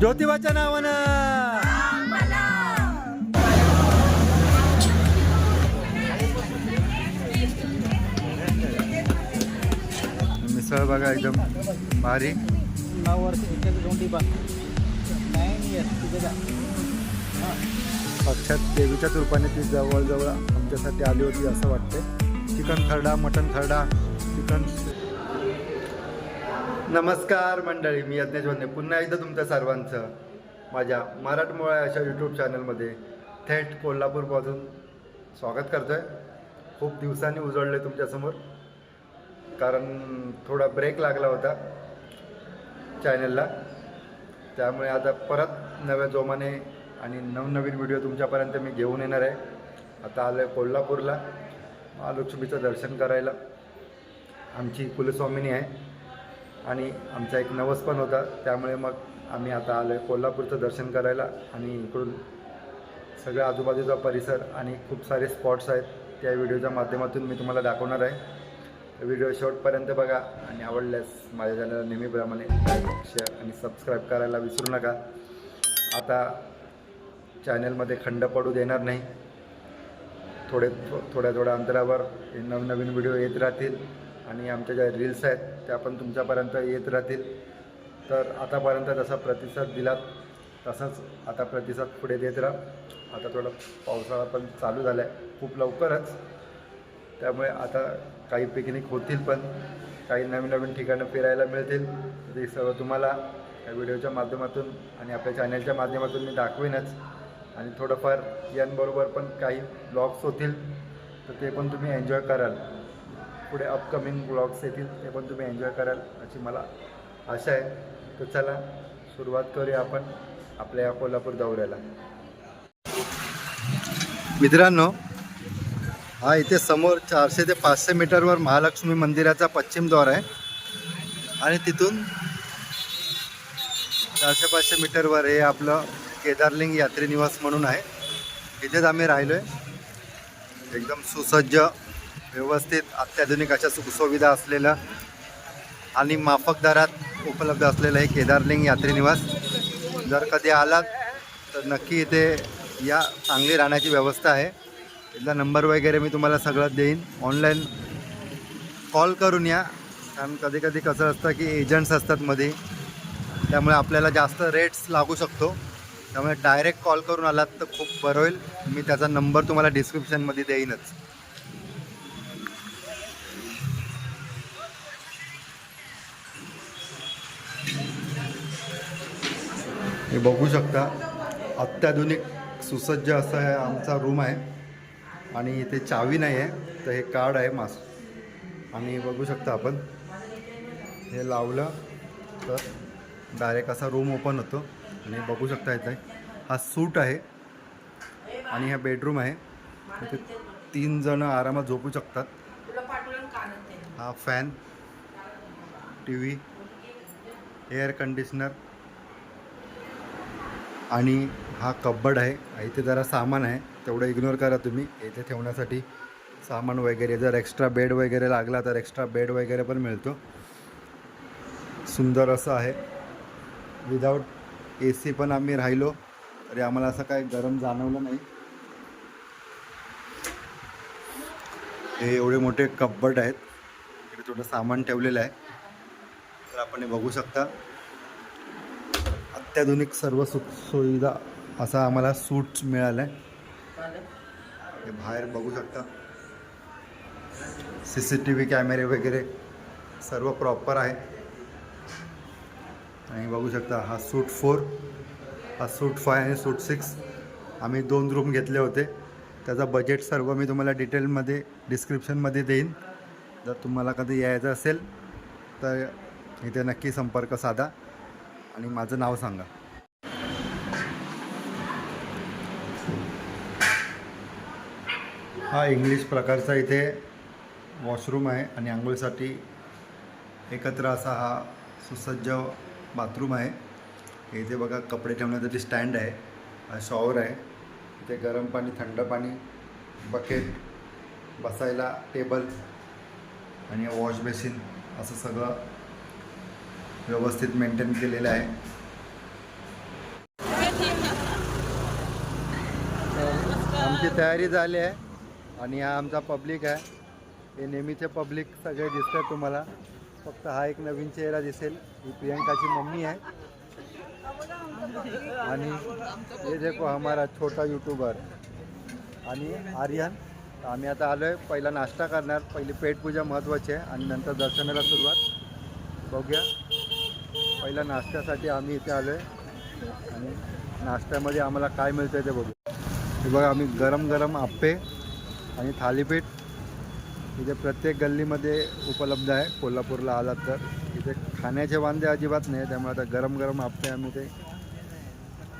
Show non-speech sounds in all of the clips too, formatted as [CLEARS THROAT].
ज्योतिबाच्या नावानं. मिसळ बघा एकदम भारी. नऊ वर्ष साक्षात देवीच्याच रूपाने ती जवळजवळ आमच्यासाठी आली होती असं वाटते चिकन खरडा मटन खरडा चिकन नमस्कार मंडळी मी यज्ञेश वंदे पुन्हा एकदा तुमचं सर्वांचं माझ्या मराठमोळ्या अशा यूट्यूब चॅनलमध्ये थेट कोल्हापूरपासून स्वागत करतो आहे खूप दिवसांनी उजळले तुमच्यासमोर कारण थोडा ब्रेक लागला होता चॅनलला त्यामुळे आता परत नव्या जोमाने आणि नवनवीन व्हिडिओ तुमच्यापर्यंत मी घेऊन येणार आहे. आता आलो आहे कोल्हापूरला महालक्ष्मीचं दर्शन करायला. आमची कुलस्वामिनी आहे. आणि आमचा एक नवस पण होता त्यामुळे मग आम्ही आता आलो आहे कोल्हापूरचं दर्शन करायला आणि इकडून सगळ्या आजूबाजूचा परिसर आणि खूप सारे स्पॉट्स आहेत त्या व्हिडिओच्या माध्यमातून मी तुम्हाला दाखवणार आहे. व्हिडिओ शेवटपर्यंत बघा आणि आवडल्यास माझ्या चॅनलला नेहमीप्रमाणे लाईक शेअर आणि सबस्क्राईब करायला विसरू नका. आता चॅनलमध्ये खंड पडू देणार नाही. थोडे थोड्या थोड्या अंतरावर नवनवीन व्हिडिओ येत राहतील. आणि आमच्या ज्या रील्स आहेत त्या पण तुमच्यापर्यंत येत राहतील. तर आतापर्यंत जसा प्रतिसाद दिलात तसाच आता प्रतिसाद पुढे देत राहा. आता थोडा पावसाळा पण चालू झाला आहे खूप लवकरच. त्यामुळे आता काही पिकनिक होतील पण काही नवीन नवीन ठिकाणं फिरायला मिळतील. ते सर्व तुम्हाला या व्हिडिओच्या माध्यमातून आणि आपल्या चॅनलच्या माध्यमातून मी दाखवेनच. आणि थोडंफार यांबरोबर पण काही ब्लॉग्स होतील तर ते पण तुम्ही एन्जॉय कराल. पुढे अपकमिंग ब्लॉग्स येतील ते पण तुम्ही एन्जॉय कराल अशी मला आशा आहे. तर चला सुरुवात करूया आपण आपल्या या कोल्हापूर दौऱ्याला. मित्रांनो हा इथे समोर चारशे ते पाचशे मीटरवर महालक्ष्मी मंदिराचा पश्चिम द्वार आहे. आणि तिथून चारशे पाचशे मीटरवर हे आपलं केदारलिंग यात्रीनिवास म्हणून आहे. इथेच आम्ही राहिलो आहे एकदम सुसज्ज व्यवस्थित अत्याधुनिक अशा सुखसुविधा असलेलं आणि माफक दरात उपलब्ध असलेलं हे केदारलिंग यात्रेनिवास जर कधी आलात तर नक्की इथे या चांगली राहण्याची व्यवस्था आहे. इथला नंबर वगैरे मी तुम्हाला सगळं देईन. ऑनलाईन कॉल करून या. कारण कधी कधी कसं असतं की एजंट्स असतात मध्ये त्यामुळे आपल्याला जास्त रेट्स लागू शकतो. त्यामुळे डायरेक्ट कॉल करून आलात तर खूप बरं होईल. मी त्याचा नंबर तुम्हाला डिस्क्रिप्शनमध्ये देईनच. हे बघू शकता अत्याधुनिक सुसज्ज असा आमचा रूम आहे. आणि इथे चावी नाही आहे तर हे कार्ड आहे मास. आणि बघू शकता आपण हे लावलं तर डायरेक्ट असा रूम ओपन होतो. आणि बघू शकता इथे हा सूट आहे. आणि हा बेडरूम आहे. इथे तीन जणं आरामात झोपू शकतात. हा fan T V air conditioner आणि हा कब्बड आहे. इथे जरा सामान आहे. तेवढं इग्नोर करा तुम्ही. इथे ठेवण्यासाठी सामान वगैरे जर एक्स्ट्रा बेड वगैरे लागला तर एक्स्ट्रा बेड वगैरे पण मिळतो. सुंदर असं आहे. विदाऊट ए सी पण आम्ही राहिलो. तरी आम्हाला असं काही गरम जाणवलं नाही. हे एवढे मोठे कब्बड आहेत. इकडे थोडं सामान ठेवलेलं आहे. तर आपण हे बघू शकता. अत्याधुनिक सर्व सुख सुविधा असा आम्हाला सूट मिळाला आहे बाहेर बघू शकता. सी सी टी व्ही कॅमेरे वगैरे सर्व प्रॉपर आहे. आणि बघू शकता हा सूट फोर हा सूट फाय आणि सूट सिक्स आम्ही दोन रूम घेतले होते. त्याचा बजेट सर्व मी तुम्हाला डिटेलमध्ये डिस्क्रिप्शनमध्ये देईन. जर तुम्हाला कधी यायचं असेल तर इथे नक्की संपर्क साधा. आणि माझं नाव सांगा. हा इंग्लिश प्रकारचा इथे वॉशरूम आहे आणि आंघोळीसाठी एकत्र असा हा सुसज्ज बाथरूम आहे. इथे बघा कपडे ठेवण्यासाठी स्टँड आहे शॉवर आहे. इथे गरम पाणी थंड पाणी बकेट बसायला टेबल आणि वॉश बेसिन असं सगळं व्यवस्थित मेंटेन केलेलं आहे. आमची तयारी झाली आहे आणि हा आमचा पब्लिक आहे. हे नेहमीचे पब्लिक सगळे दिसतात तुम्हाला. फक्त हा एक नवीन चेहरा दिसेल. ही प्रियंकाची मम्मी आहे. आणि हे देखो हमारा छोटा यूट्यूबर आणि आर्यन आम्ही आता आलो आहे पहिला नाश्ता करणार. पहिली पेटपूजा महत्त्वाची आहे. आणि नंतर दर्शनाला सुरुवात. बघूया. पहिला नाश्त्यासाठी आम्ही इथे आलो आहे आणि नाश्त्यामध्ये आम्हाला काय मिळतं आहे ते बघू. हे बघा आम्ही गरम गरम आप्पे आणि थालीपीठ इथे प्रत्येक गल्लीमध्ये उपलब्ध आहे. कोल्हापूरला आलात तर. इथे खाण्याचे वांदे अजिबात नाही त्यामुळे आता गरम गरम आप्पे आम्ही ते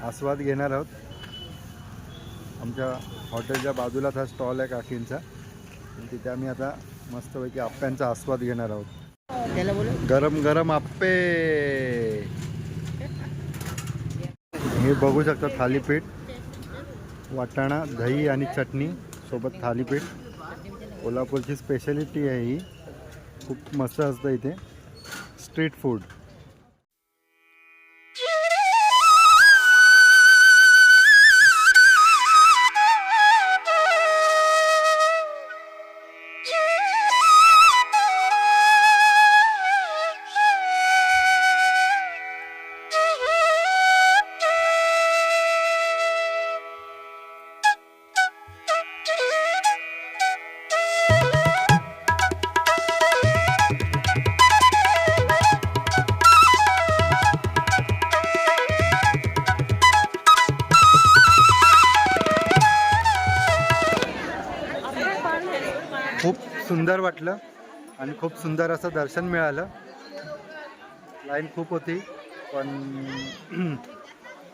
आस्वाद घेणार आहोत. आमच्या हॉटेलच्या बाजूलाच हा स्टॉल आहे काकींचा. तिथे आम्ही आता मस्तपैकी आप्प्यांचा आस्वाद घेणार आहोत. त्याला गरम गरम आप्पे. हे बघू शकता थालीपीठ वाटाणा दही आणि चटणी सोबत थालीपीठ. कोल्हापूरची स्पेशलिटी आहे ही. खूप मस्त असतं इथे. स्ट्रीट फूड वाटलं आणि खूप सुंदर असं दर्शन मिळालं. लाईन खूप होती पण [CLEARS THROAT]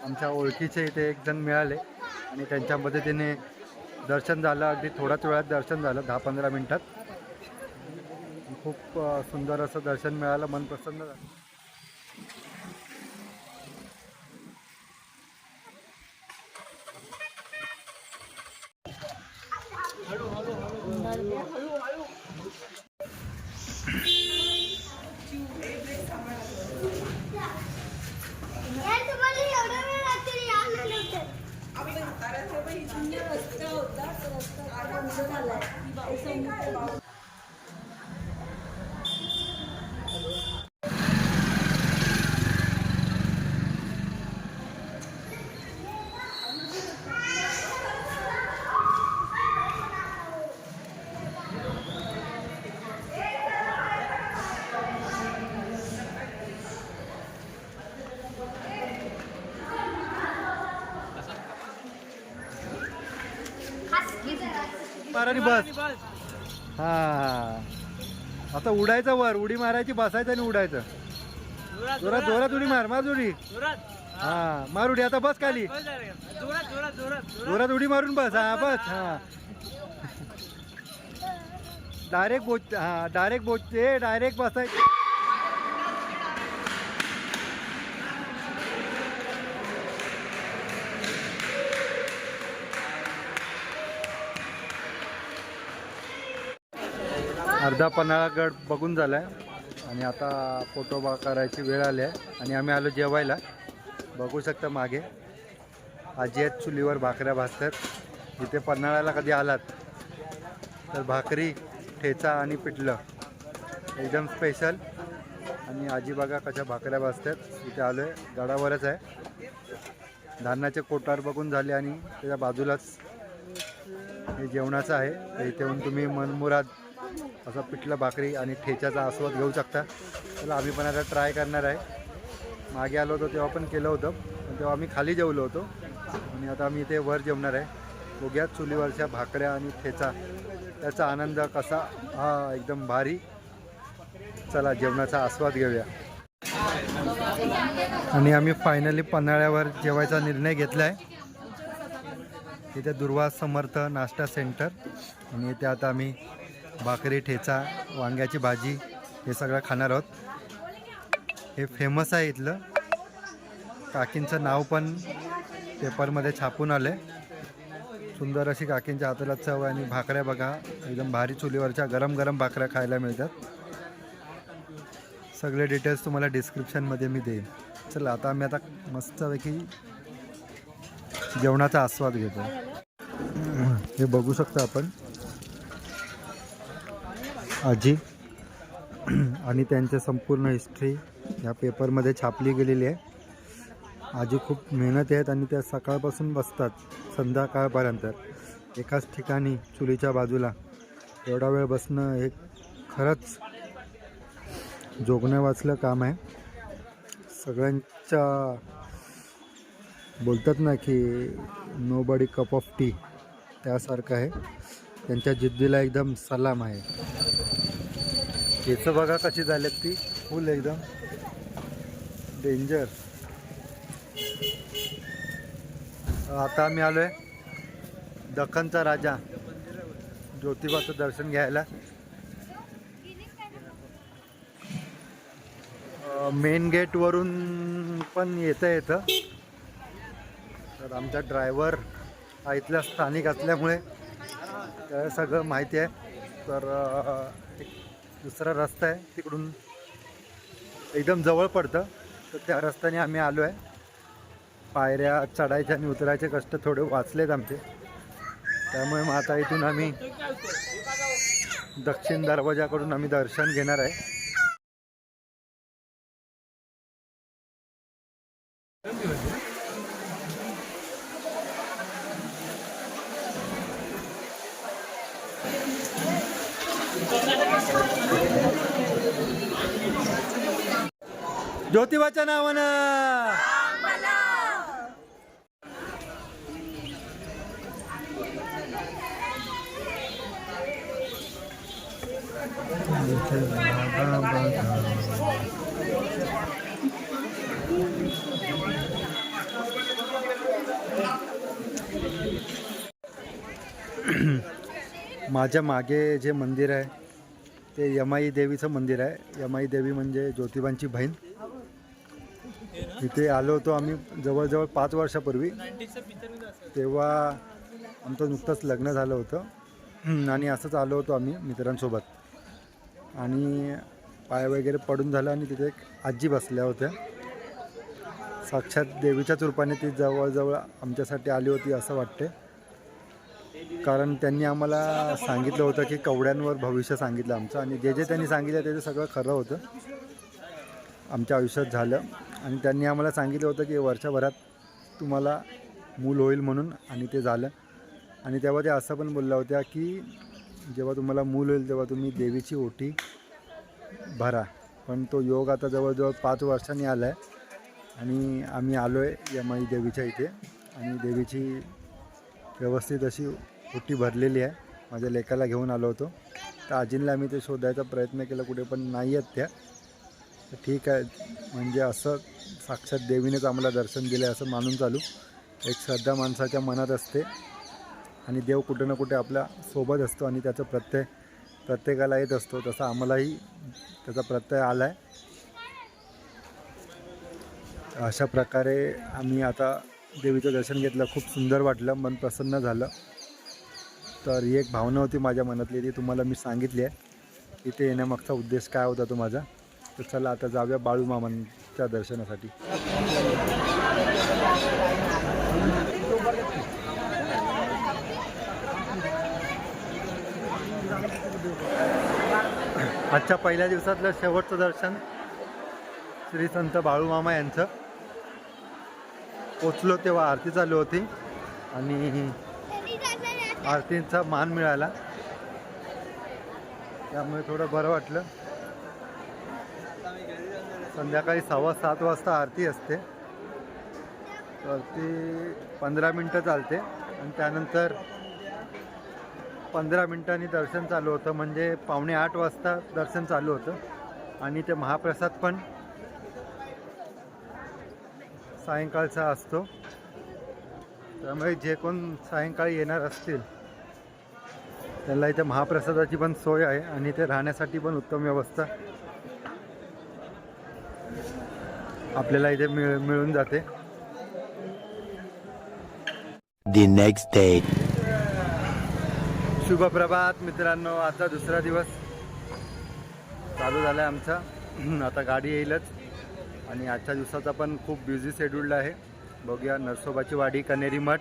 आमच्या ओळखीचे इथे एक जण मिळाले आणि त्यांच्या मदतीने दर्शन झालं. अगदी थोड्याच वेळात दर्शन झालं दहा पंधरा मिनटात. खूप सुंदर असं दर्शन मिळालं मन प्रसन्न झालं यार तुम्हाला एवढा वेळ रात्री आलं नव्हतं मारानी बस. हा. आता उडायचं वर उडी मारायची बसायचं आणि उडायचं. जोरात जोरात उडी मार मार उडी. हा मार उडी. आता बस खाली. जोरात उडी मारून बस. हा बस हा. डायरेक्ट बोच हा डायरेक्ट बोचते डायरेक्ट बसायचं अर्धा पन्हाळा गड बघून झाला आहे आणि आता फोटो बा करायची वेळ आली आहे. आणि आम्ही आलो जेवायला. बघू शकता मागे. आजी आहेत चुलीवर भाकऱ्या भाजतात. इथे पन्हाळ्याला कधी आलात? तर भाकरी ठेचा आणि पिठलं. एकदम स्पेशल आणि आजी बघा कशा भाकऱ्या भाजतात. इथे आलो आहे गडावरच आहे. धान्याचे कोटार बघून झाले आणि त्याच्या बाजूलाच हे जेवणाचं आहे. तर इथे येऊन तुम्ही मनमुराद असं पिठलं भाकरी आणि ठेच्याचा आस्वाद घेऊ शकता. त्याला आम्ही पण आता ट्राय करणार आहे. मागे आलो होतो तेव्हा पण केलं होतं. पण तेव्हा आम्ही खाली जेवलो होतो. आणि आता आम्ही इथे वर जेवणार आहे. बघूया चुलीवरच्या भाकऱ्या आणि ठेचा. त्याचा आनंद कसा? हा एकदम भारी. चला जेवणाचा आस्वाद घेऊया. आणि आम्ही फायनली पन्हाळ्यावर जेवायचा निर्णय घेतला आहे इथे दुर्वास समर्थ नाश्ता सेंटर आणि इथे आता आम्ही भाकरी ठेचा वांग्याची भाजी हे सगळं खाणार आहोत. हे फेमस आहे इथलं. काकींचं नाव पण पेपरमध्ये छापून आलं आहे सुंदर अशी काकींच्या हाताला चव आणि भाकऱ्या बघा एकदम भारी चुलीवरच्या गरम गरम भाकऱ्या खायला मिळतात. सगळे डिटेल्स तुम्हाला डिस्क्रिप्शनमध्ये मी देईन. चला आता आम्ही आता मस्तपैकी जेवणाचा आस्वाद घेतो. हे बघू शकता आपण. आजी [CLEARS THROAT] आणि त्यांच्या संपूर्ण हिस्ट्री या पेपरमध्ये छापली गेलेली आहे. आजी खूप मेहनत आहेत आणि त्या सकाळपासून बसतात संध्याकाळपर्यंत. एकाच ठिकाणी चुलीच्या बाजूला. एवढा वेळ बसणं हे खरंच जोगण्या वाचलं काम आहे. सगळ्यांच्या बोलतात ना की nobody cup of tea त्यासारखं आहे. त्यांच्या जिद्दीला एकदम सलाम आहे. केस बघा कशी झालेत ती. फुल एकदम. डेंजर आता आम्ही आलो आहे दख्खनचा राजा. ज्योतिबाचं दर्शन घ्यायला. मेन गेटवरून पण येतं येतं. तर आमचा ड्रायव्हर हा इथला स्थानिक असल्यामुळे सगळं माहिती आहे. तर दुसरा रस्ता आहे तिकडून एकदम जवळ पडतं. तर त्या रस्त्याने आम्ही आलो आहे. पायऱ्या चढायचे आणि उतरायचे कष्ट थोडे वाचलेत आमचे. त्यामुळे मग आता इथून आम्ही दक्षिण दरवाजाकडून आम्ही दर्शन घेणार आहे. ज्योतिबाच्या नावानं. [CLEARS THROAT] माझ्या मागे जे मंदिर आहे ते यमाई देवीचं मंदिर आहे. यमाई देवी म्हणजे ज्योतिबांची बहीण. इथे आलो होतो आम्ही जवळजवळ पाच वर्षापूर्वी. तेव्हा आमचं नुकतंच लग्न झालं होतं. आणि असंच आलो होतो आम्ही मित्रांसोबत. आणि पाय वगैरे पडून झालं आणि तिथे एक आजी बसल्या होत्या. साक्षात देवीच्याच रूपाने ती जवळजवळ आमच्यासाठी आली होती असं वाटते कारण त्यांनी आम्हाला सांगितलं होतं की कवड्यांवर भविष्य सांगितलं आमचं. आणि जे जे त्यांनी सांगितलं ते सगळं खरं होतं. आमच्या आयुष्यात झालं. आणि त्यांनी आम्हाला सांगितलं होतं की वर्षभरात तुम्हाला मूल होईल म्हणून आणि ते झालं. आणि तेव्हा ते असं पण बोलल्या होत्या की जेव्हा तुम्हाला मूल होईल तेव्हा तुम्ही देवीची ओटी भरा. पण तो योग आता जवळजवळ पाच वर्षांनी आला आहे आणि आम्ही आलो आहे यमाई देवीच्या इथे. आणि देवीची व्यवस्थित अशी ओटी भरलेली आहे. माझ्या लेकाला घेऊन आलो होतो. तर आजींना आम्ही ते शोधायचा प्रयत्न केला. कुठे पण नाही आहेत त्या. तर ठीक आहे. म्हणजे असं साक्षात देवीनेच आम्हाला दर्शन दिलं आहे असं मानून चालू. एक श्रद्धा माणसाच्या मनात असते. आणि देव कुठे ना कुठे आपल्यासोबत असतो आणि त्याचं प्रत्यय प्रत्येकाला येत असतो. तसं आम्हालाही त्याचा प्रत्यय आला आहे अशा प्रकारे आम्ही आता देवीचं दर्शन घेतलं. खूप सुंदर वाटलं. मन प्रसन्न झालं. तर ही एक भावना होती माझ्या मनातली ती तुम्हाला मी सांगितली आहे. इथे येण्यामागचा उद्देश काय होता तो माझा? तर चला आता जाऊया बाळू मामांच्या दर्शनासाठी. आजच्या पहिल्या दिवसातलं शेवटचं दर्शन श्री संत बाळूमामा यांचं. पोचलो तेव्हा आरती चालू होती आणि आरतींचा मान मिळाला. त्यामुळे थोडं बरं वाटलं. संध्याकाळी सव्वा सात वाजता आरती असते. तर ती पंधरा मिनटं चालते. आणि त्यानंतर पंधरा मिनटांनी दर्शन चालू होतं. म्हणजे पावणे आठ वाजता दर्शन चालू होतं. आणि ते महाप्रसाद पण सायंकाळचा असतो. त्यामुळे जे कोण सायंकाळी येणार असतील त्यांना इथे महाप्रसादाची पण सोय आहे आणि इथे राहण्यासाठी पण उत्तम व्यवस्था आपल्याला इथे मिळ मिळून जाते. The next day. शुभप्रभात मित्रांनो आजचा दुसरा दिवस चालू झाला आहे आमचा. [CLEARS THROAT] आता गाडी येईलच आणि आजच्या दिवसाचा पण खूप बिझी शेड्यूल्ड आहे. बघूया नरसोबाची वाडी कनेरी मठ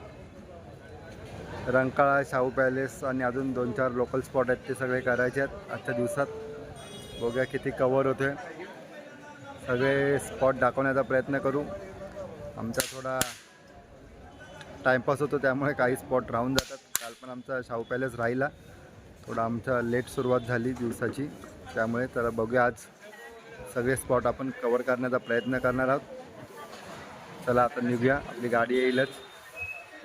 रंकाळा शाहू पॅलेस आणि अजून दोन चार लोकल स्पॉट आहेत ते सगळे करायचे आहेत आजच्या दिवसात. बघूया किती कवर होते सगळे स्पॉट दाखवण्याचा प्रयत्न करू. आमचा थोडा टाईमपास होतो त्यामुळे काही स्पॉट राहून जातात. काल पण आमचा शाहू पॅलेस राहिला. थोडा आमचा लेट सुरुवात झाली दिवसाची. त्यामुळे तर बघूया आज सगळे स्पॉट आपण कवर करण्याचा प्रयत्न करणार आहोत. चला आता निघूया. आपली गाडी येईलच.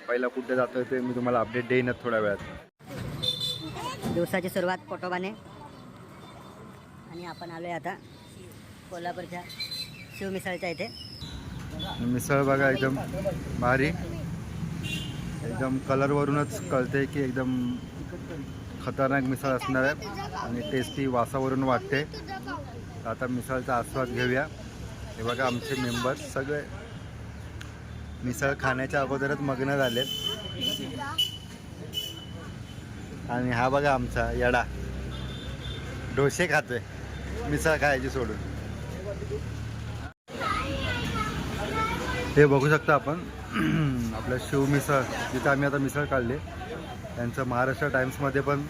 पहिला कुठे जातोय ते मी तुम्हाला अपडेट देईनच थोड्या वेळात. दिवसाची सुरुवात पोटोबाने आणि आपण आलोय आता कोल्हापूरच्या शिवमिसळच्या इथे. मिसळ बघा एकदम भारी. एकदम कलरवरूनच कळते की एकदम खतरनाक मिसळ असणार आहे. आणि टेस्टी वासावरून वाटते. तर आता मिसळचा आस्वाद घेऊया. हे बघा आमचे मेंबर्स सगळे. मिसळ खाण्याच्या अगोदरच मग्न झालेत. आणि हा बघा आमचा येडा. डोसे खातोय. मिसळ खायची सोडून. हे बघू शकता आपण. [CLEARS THROAT] आपलं शिव मिसळ. जिथे आम्ही आता मिसळ काढले. त्यांचं महाराष्ट्र टाइम्समध्ये पण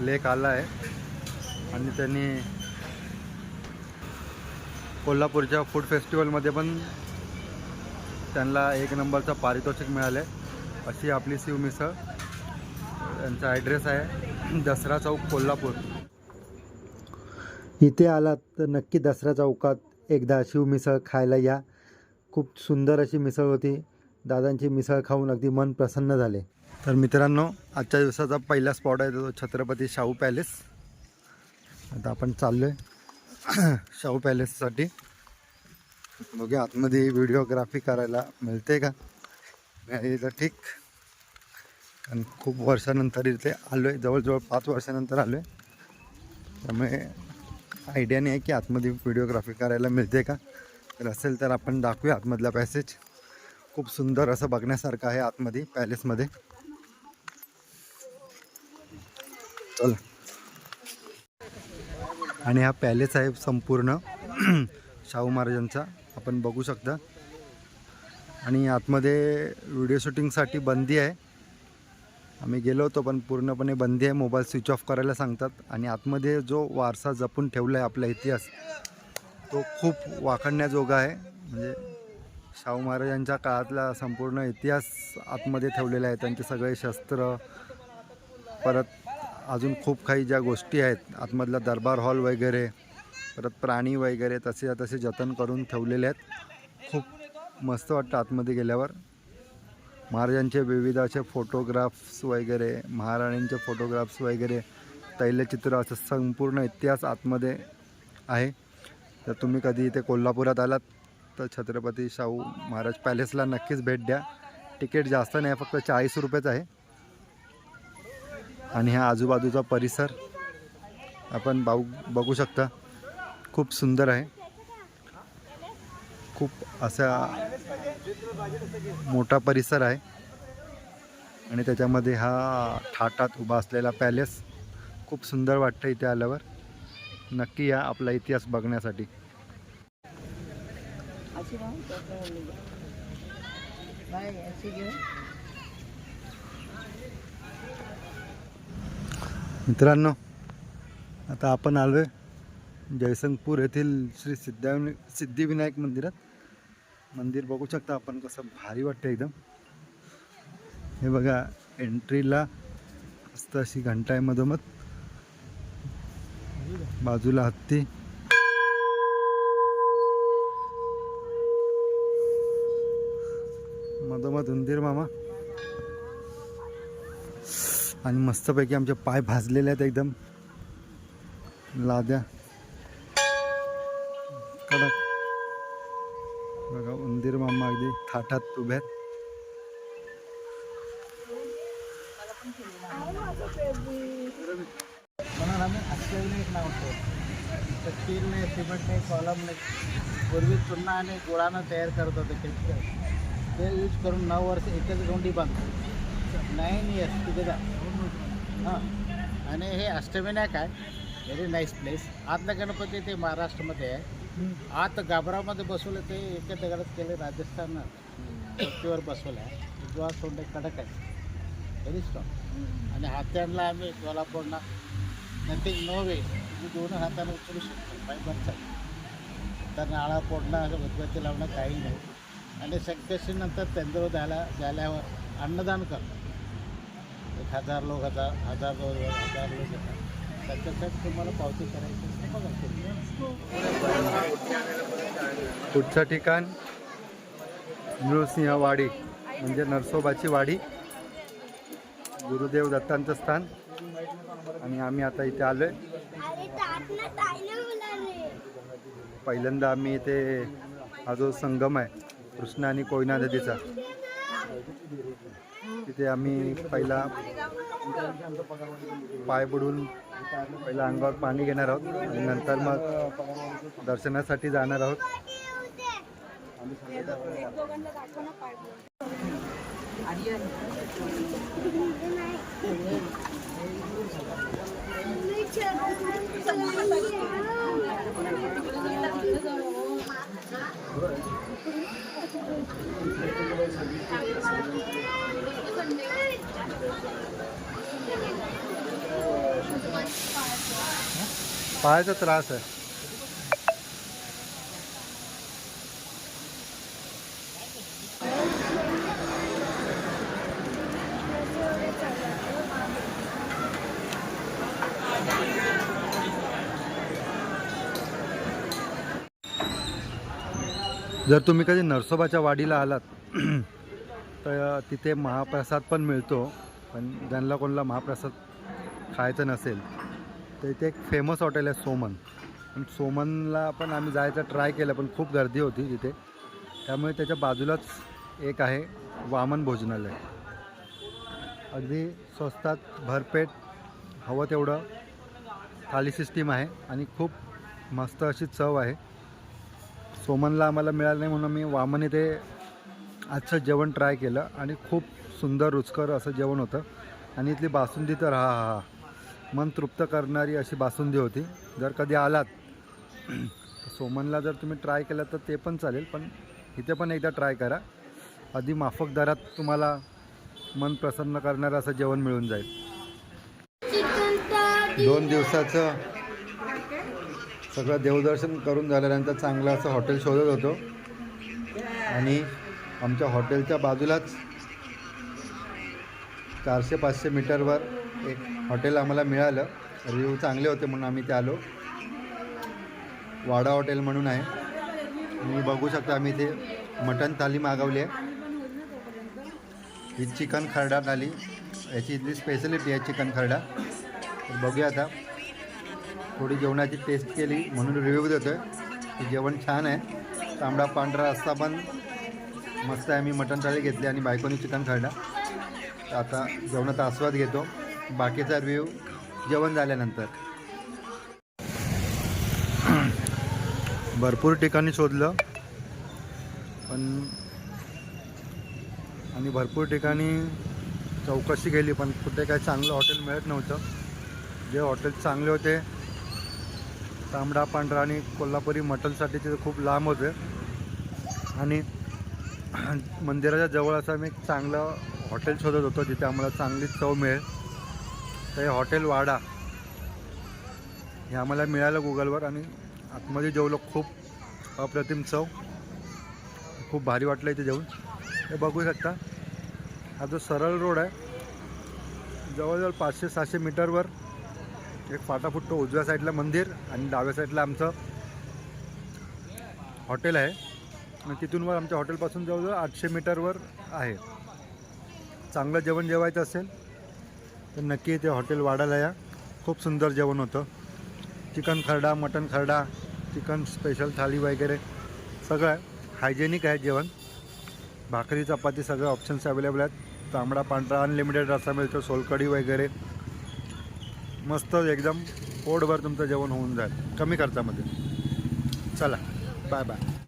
लेख आला आहे. आणि त्यांनी कोल्हापूरच्या फूड फेस्टिवलमध्ये पण त्यांना एक नंबरचं पारितोषिक मिळालं. आहे अशी आपली शिव मिसळ. त्यांचा ॲड्रेस आहे दसरा चौक कोल्हापूर. इथे आलात तर नक्की दसरा चौकात एकदा शिव मिसळ खायला या. खूप सुंदर अशी मिसळ होती. दादांची मिसळ खाऊन अगदी मन प्रसन्न झाले. तर मित्रांनो आजच्या दिवसाचा पहिला स्पॉट आहे तो छत्रपती शाहू पॅलेस आता आपण चाललो आहे [CLEARS THROAT] शाहू पॅलेससाठी बघूया आतमध्ये व्हिडिओग्राफी करायला मिळते का? मिळाली तर ठीक. कारण खूप वर्षानंतर इथे आलो आहे जवळजवळ पाच वर्षानंतर आलो आहे त्यामुळे आयडिया नाही आहे की आतमध्ये व्हिडिओग्राफी करायला मिळते का? तर असेल तर आपण दाखवूया आतमधला पॅसेज खूप सुंदर असं बघण्यासारखं आहे आतमध्ये पॅलेसमध्ये चला. आणि हा पॅलेस आहे संपूर्ण [CLEARS THROAT] शाहू महाराजांचा. आपण बघू शकता. आणि आतमध्ये व्हिडिओ शूटिंगसाठी बंदी आहे. आम्ही गेलो होतो पण पूर्णपणे बंदी आहे. मोबाईल स्विच ऑफ करायला सांगतात. आणि आतमध्ये जो वारसा जपून ठेवला आहे आपला इतिहास तो खूप वाखडण्याजोगा आहे. म्हणजे शाहू महाराजांच्या काळातला संपूर्ण इतिहास आतमध्ये ठेवलेला आहे. त्यांचे सगळे शस्त्र परत अजून खूप काही ज्या गोष्टी आहेत आतमधला दरबार हॉल वगैरे परत प्राणी वगैरे तसे तसे जतन करून ठेवलेले आहेत. खूप मस्त वाटतं आतमध्ये गेल्यावर. महाराजांचे विविध असे फोटोग्राफ्स वगैरे महाराणींचे फोटोग्राफ्स वगैरे तैलचित्र असं संपूर्ण इतिहास आतमध्ये आहे. तर तुम्ही कधी इथे कोल्हापुरात आलात तर छत्रपती शाहू महाराज पॅलेसला नक्कीच भेट द्या. तिकीट जास्त नाही फक्त चाळीस रुपयेच आहे. आणि हा आजूबाजूचा परिसर आपण बाऊ बघू शकता. खूप सुंदर आहे. खूप असा मोठा परिसर आहे. आणि त्याच्यामध्ये हा थाटात उभा असलेला पॅलेस खूप सुंदर वाटतं इथे आल्यावर. नक्की या आपला इतिहास बघण्यासाठी. मित्रांनो आता आपण आलो आहे जयसंगपूर येथील श्री सिद्धा सिद्धिविनायक मंदिरात. मंदिर बघू शकता आपण कसं भारी वाटतं एकदम. हे बघा एंट्रीला मस्त अशी घंटा आहे मधोमध. बाजूला हत्ती. मधोमध उंदीर मामा. आणि मस्तपैकी आमचे पाय भाजलेले आहेत एकदम. लाद्या. कडक. बघा उंदीर मामा अगदी थाटात उभ्यात म्हणून आम्ही अष्टविनायक नाव होतो स्टील नाही सिमेंट नाही कॉलम नाही पूर्वी चुन्ना आणि गुळानं तयार करत होते केमिकल ते यूज करून नऊ वर्ष एकच गोंडी बांधतो नाईन इयर्स तिथे जा हां. आणि हे अष्टविनायक आहे. व्हेरी नाईस प्लेस आतला गणपती ते महाराष्ट्रामध्ये आहे. आत गाभरामध्ये बसवलं ते एका दगडात केले राजस्थान पट्टीवर बसवलं आहे ज्वास सोंडे कडक आहे व्हेरी स्ट्रॉंग आणि हात्यांना आम्ही कोल्हापूरला नथिंग नो वे मी दोन हाताने उचलू शकतो. फायबरचा तर नाळा फोडणं असं उदबत्ती लावणं काही नाही. आणि संकष्टीनंतर चंद्र द्यायला झाल्यावर अन्नदान करणं. एक हजार लोक हजार हजार दोन हजार लोक येतात. त्याच्यासाठी तुम्हाला पावती करायची पुढचं ठिकाण नृसिंहवाडी म्हणजे नरसोबाची वाडी. गुरुदेव दत्तांचं स्थान. आणि आम्ही आता इथे आलोय. अरे ताट ना ताईने बोलाले पहिल्यांदा आम्ही इथे हा जो संगम आहे कृष्णा आणि कोयना नदीचा. तिथे आम्ही पहिला पाय बुडून पहिला अंगावर पाणी घेणार आहोत आणि नंतर मग दर्शनासाठी जाणार आहोत. पायाचा त्रास आहे. जर तुम्ही कधी नरसोबाच्या वाडीला आलात [CLEARS THROAT] तर तिथे महाप्रसाद पण मिळतो पण ज्यांना कोणाला महाप्रसाद खायचं नसेल तर इथे एक फेमस हॉटेल आहे सोमन. पण सोमनला पण आम्ही जायचं ट्राय केलं पण खूप गर्दी होती तिथे. त्यामुळे त्याच्या बाजूलाच एक आहे वामन भोजनालय. अगदी स्वस्तात भरपेट हवं तेवढं थाली सिस्टीम आहे आणि खूप मस्त अशी चव आहे. सोमनला आम्हाला मिळालं नाही म्हणून मी वामन इथे आजचं जेवण ट्राय केलं आणि खूप सुंदर रुचकर असं जेवण होतं. आणि इथली बासुंदी तर हा हा हा. मन तृप्त करणारी अशी बासुंदी होती. जर कधी आलात सोमनला जर तुम्ही ट्राय केलं तर ते पण चालेल पण इथे पण एकदा ट्राय करा. आधी माफक दरात तुम्हाला मन प्रसन्न करणारं असं जेवण मिळून जाईल. दोन दिवसाचं सगळं देवदर्शन करून झाल्यानंतर चांगलं असं हॉटेल शोधत होतो. आणि आमच्या हॉटेलच्या बाजूलाच चारशे पाचशे मीटरवर एक हॉटेल आम्हाला मिळालं. रिव्ह्यू चांगले होते म्हणून आम्ही ते आलो. वाडा हॉटेल म्हणून आहे. तुम्ही बघू शकता आम्ही इथे मटन थाली मागवली आहे. ही चिकन खरडा थाली. याची इथली स्पेशलिटी आहे चिकन खरडा. तर बघूया आता. थोडी जेवणाची टेस्ट केली म्हणून रिव्ह्यू देतो आहे जेवण छान आहे. तांबडा पांढरा रस्ता पण मस्त आहे. मी मटण थाळी घेतली आणि बायकोनी चिकन खरडा. आता जेवणाचा आस्वाद घेतो. बाकीचा रिव्ह्यू जेवण झाल्यानंतर. भरपूर ठिकाणी शोधलं. पण आणि भरपूर ठिकाणी चौकशी केली पण कुठे काही चांगलं हॉटेल मिळत नव्हतं. जे हॉटेल चांगले होते तांबडा पांढरा आणि कोल्हापुरी मटनसाठी तिथे खूप लांब होते. आणि मंदिराच्या जवळ असं मी चांगलं हॉटेल शोधत होतो जिथे आम्हाला चांगली चव मिळेल. तर हे हॉटेल वाडा. हे आम्हाला मिळालं गुगलवर आणि आतमध्ये जेवलो खूप अप्रतिम चव. खूप भारी वाटलं इथे जेवण हे बघू शकता. हा जो सरळ रोड आहे जवळजवळ पाचशे सहाशे मीटरवर एक फाटा फुटतो उजव्या साईडला मंदिर आणि डाव्या साईडला आमचं हॉटेल आहे. आणि तिथून वर आमच्या हॉटेलपासून जवळजवळ आठशे मीटरवर आहे. चांगलं जेवण जेवायचं असेल. तर नक्की ते हॉटेल वाढायला या. खूप सुंदर जेवण होतं. चिकन खरडा मटन खरडा चिकन स्पेशल थाळी वगैरे. सगळं हायजेनिक आहे जेवण. भाकरी चपाती सगळे ऑप्शन्स अवेलेबल आहेत. तांबडा पांढरा अनलिमिटेड रस्सा मिळतो सोलकढी वगैरे. मस्त एकदम पोटभर तुमचं जेवण होऊन जाईल. कमी खर्चामध्ये. चला बाय बाय